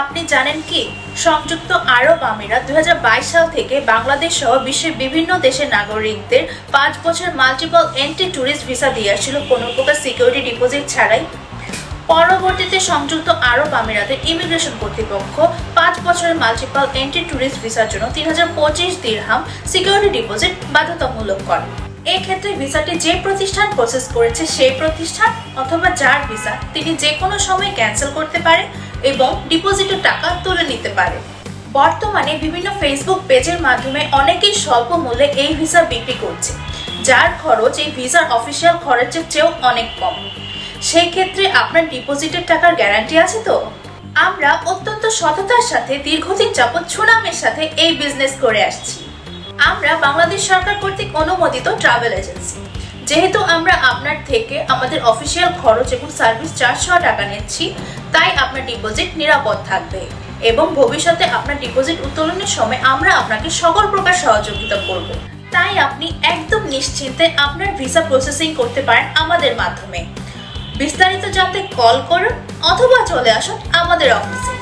আপনি জানেন কি? সংযুক্ত আরব আমিরাত দুই সাল থেকে বাংলাদেশ সহ বিশ্বের বিভিন্ন দেশের নাগরিকদের পাঁচ বছর মাল্টিপল এন্ট্রি ট্যুরিস্ট ভিসা দিয়ে আসছিল। কোনো প্রকার সিকিউরিটি ডিপোজিট ছাড়াই। পরবর্তীতে সংযুক্ত আরব আমিরাতের ইমিগ্রেশন কর্তৃপক্ষ পাঁচ বছরের মাল্টিপল এন্ট্রি ট্যুরিস্ট ভিসার জন্য তিন হাজার পঁচিশ দিরহাম সিকিউরিটি ডিপোজিট বাধ্যতামূলক করে। এক্ষেত্রে ভিসাটি যে প্রতিষ্ঠান প্রসেস করেছে সেই প্রতিষ্ঠান অথবা যার ভিসা তিনি যে কোনো সময় ক্যান্সেল করতে পারে। এবং ডিপোজিটের টাকা তুলে নিতে পারে। বর্তমানে বিভিন্ন ফেসবুক পেজের মাধ্যমে অনেকেই স্বল্প মূল্যে এই ভিসা বিক্রি করছে, যার খরচ এই ভিসার অফিসিয়াল খরচের চেয়েও অনেক কম। সেই ক্ষেত্রে আপনার ডিপোজিটের টাকার গ্যারান্টি আছে তো? আমরা অত্যন্ত সততার সাথে, দীর্ঘদিন যাবৎ সুনামের সাথে এই বিজনেস করে আসছি। আমরা বাংলাদেশ সরকার কর্তৃক অনুমোদিত ট্রাভেল এজেন্সি যেহেতু আমরা আপনার থেকে আমাদের অফিসিয়াল খরচ এবং সার্ভিস চার্জ টাকা নিচ্ছি, তাই আপনার ডিপোজিট নিরাপদ থাকবে এবং ভবিষ্যতে আপনার ডিপোজিট উত্তোলনের সময় আমরা আপনাকে সকল প্রকার সহযোগিতা করব। তাই আপনি একদম নিশ্চিন্তে আপনার ভিসা প্রসেসিং করতে পারেন আমাদের মাধ্যমে। বিস্তারিত জানতে কল করুন অথবা চলে আসুন আমাদের অফিসে